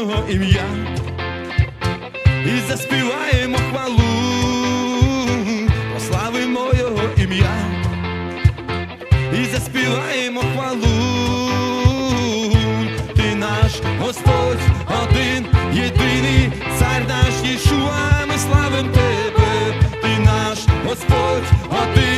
його ім'я. І заспіваємо хвалу, прославимо його ім'я, і заспіваємо хвалу, ти наш Господь, один, єдиний, цар наш Єшуа, ми славим тебе, ти наш Господь, один.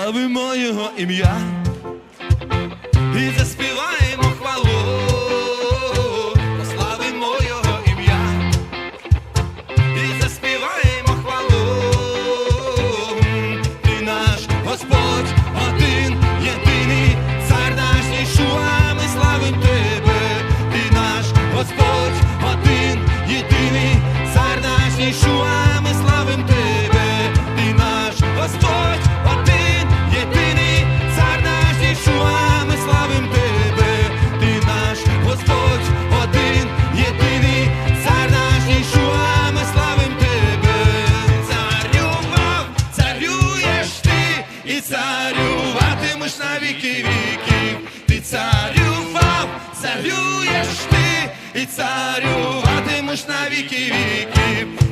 слави моєго ім'я і заспівай. На віки віки.